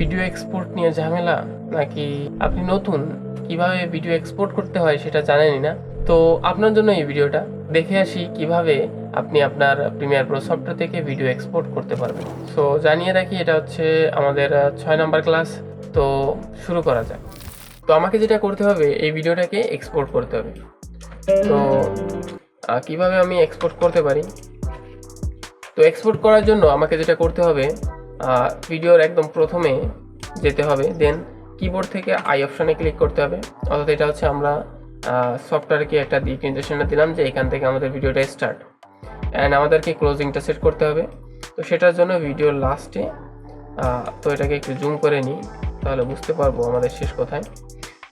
Video export নিয়ে ঝামেলা? নাকি আপনি নতুন? কীভাবে ভিডিও এক্সপোর্ট করতে হয় সেটা জানেনই না। তো আপনার জন্য এই ভিডিওটা দেখে আসি কীভাবে আপনি আপনার প্রিমিয়ার প্রো সফটওয়্যার থেকে ভিডিও এক্সপোর্ট করতে পারবেন। সো জানিয়ে রাখি, এটা হচ্ছে আমাদের ছয় নাম্বার ক্লাস তো শুরু করা যাক। তো আমাকে যেটা করতে হবে, এই ভিডিওটাকে এক্সপোর্ট করতে হবে। তো কীভাবে আমি এক্সপোর্ট করতে পারি? তো এক্সপোর্ট করার জন্য আমাকে যেটা করতে হবে ভিডিওর একদম প্রথমে যেতে হবে দেন কিবোর্ড থেকে আই অপশানে ক্লিক করতে হবে। অর্থাৎ এটা হচ্ছে আমরা সফটওয়্যারকে একটা দিক নির্দেশনা দিলাম যে এখান থেকে আমাদের ভিডিওটা স্টার্ট অ্যান্ড আমাদেরকে ক্লোজিংটা সেট করতে হবে। তো সেটার জন্য ভিডিওর লাস্টে তো এটাকে একটু জুম করে নিই, তাহলে বুঝতে পারব আমাদের শেষ কোথায়।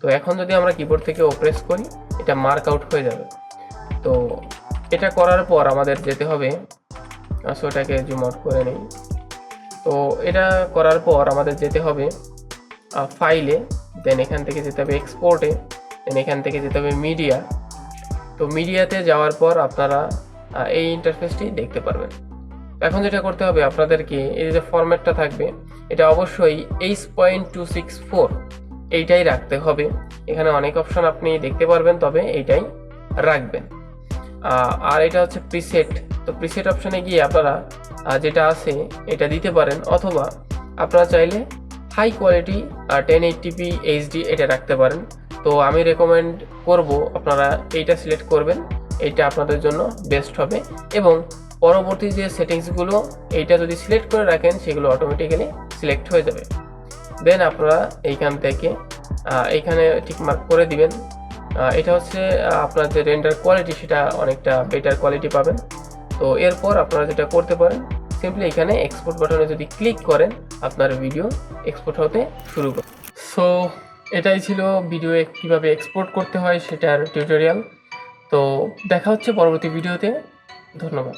তো এখন যদি আমরা কিবোর্ড থেকে প্রেস করি, এটা মার্ক আউট হয়ে যাবে। তো এটা করার পর আমাদের যেতে হবে সো এটাকে জুম আউট করে নেই। তো এটা করার পর আমাদের যেতে হবে ফাইলে দেন এখান থেকে যেতে হবে এক্সপোর্টে দেন এখান থেকে যেতে হবে মিডিয়া তো মিডিয়াতে যাওয়ার পর আপনারা এই ইন্টারফেসটি দেখতে পারবেন। এখন যেটা করতে হবে আপনাদেরকে, এই যে ফরম্যাটটা থাকবে, এটা অবশ্যই H point two six four এইটাই রাখতে হবে। এখানে অনেক অপশন আপনি দেখতে পারবেন, তবে এইটাই রাখবেন। আর এটা হচ্ছে প্রিসেট তো প্রিসেট অপশানে গিয়ে আপনারা যেটা আছে, এটা দিতে পারেন অথবা আপনারা চাইলে high quality ten eighty p HD এটা রাখতে পারেন। তো আমি রেকমেন্ড করব আপনারা এইটা সিলেক্ট করবেন, এইটা আপনাদের জন্য বেস্ট হবে এবং পরবর্তী যে সেটিংসগুলো এইটা যদি সিলেক্ট করে রাখেন, সেগুলো অটোমেটিক্যালি সিলেক্ট হয়ে যাবে। দেন আপনারা এইখান থেকে এইখানে ঠিক মার্ক করে দিবেন। এটা হচ্ছে আপনার যে রেন্ডার কোয়ালিটি সেটা অনেকটা বেটার কোয়ালিটি পাবেন। তো এরপর আপনারা যেটা করতে পারেন সিম্পলি এখানে এক্সপোর্ট বাটনে যদি ক্লিক করেন, আপনার ভিডিও এক্সপোর্ট হতে শুরু করে সো এটাই ছিল ভিডিও কীভাবে এক্সপোর্ট করতে হয় সেটার টিউটোরিয়াল তো দেখা হচ্ছে পরবর্তী ভিডিওতে ধন্যবাদ।